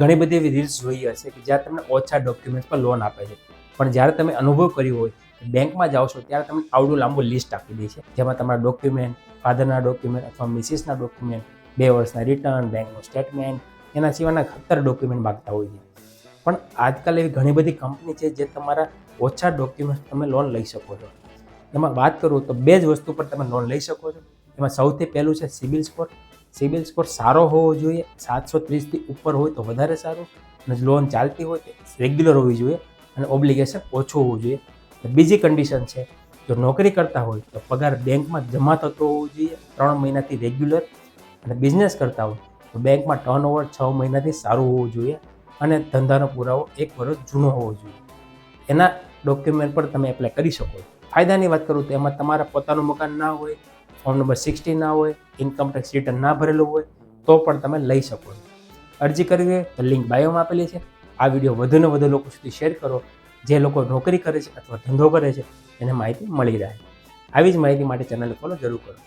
ઘણી બધી એવી રીલ્સ જોઈ હશે કે જ્યાં તમને ઓછા ડોક્યુમેન્ટ પર લોન આપે છે. પણ જ્યારે તમે અનુભવ કર્યો હોય બેંકમાં જાઓ છો, ત્યારે તમને આવડું લાંબુ લિસ્ટ આપી દે છે. જેમાં તમારા ડોક્યુમેન્ટ ફાધરના ડોક્યુમેન્ટ અથવા મિસિસના ડોક્યુમેન્ટ બે વર્ષના રિટર્ન બેંકનું સ્ટેટમેન્ટ એના સિવાયના ખતર ડોક્યુમેન્ટ માગતા હોય છે. પણ આજકાલ એવી ઘણી બધી કંપની છે જે તમારા ઓછા ડોક્યુમેન્ટ તમે લોન લઈ શકો છો. એમાં વાત કરું તો બે જ વસ્તુ પર તમે લોન લઈ શકો છો. એમાં સૌથી પહેલું છે સિબિલ સ્કોર સિબિલ સ્કોર સારો હોવો જોઈએ, સાતસો ત્રીસથી ઉપર હોય તો વધારે સારું, અને લોન ચાલતી હોય તો રેગ્યુલર હોવી જોઈએ, અને ઓબ્લિગેશન ઓછું હોવું જોઈએ. બીજી કન્ડિશન છે, જો નોકરી કરતા હોય તો પગાર બેંકમાં જમા થતો હોવો જોઈએ ત્રણ મહિનાથી રેગ્યુલર, અને બિઝનેસ કરતા હોય તો બેંકમાં ટર્ન ઓવર છ મહિનાથી સારું હોવું જોઈએ, અને ધંધાનો પુરાવો એક વર્ષ જૂનો હોવો જોઈએ. એના ડોક્યુમેન્ટ પર તમે એપ્લાય કરી શકો. ફાયદાની વાત કરું તો એમાં તમારા પોતાનું મકાન ના હોય ફોર્મ નંબર સિક્સટી ના હોય ઇન્કમ ટેક્સ રિટર્ન ના ભરેલું હોય, તો પણ તમે લઈ શકો છો. અરજી કરવી હોય તો લિંક બાયોમાં આપેલી છે. આ વીડિયો વધુને વધુ લોકો સુધી શેર કરો. જે લોકો નોકરી કરે છે અથવા ધંધો કરે છે, એને માહિતી મળી રહે. આવી જ માહિતી માટે ચેનલ ફોલો જરૂર કરો.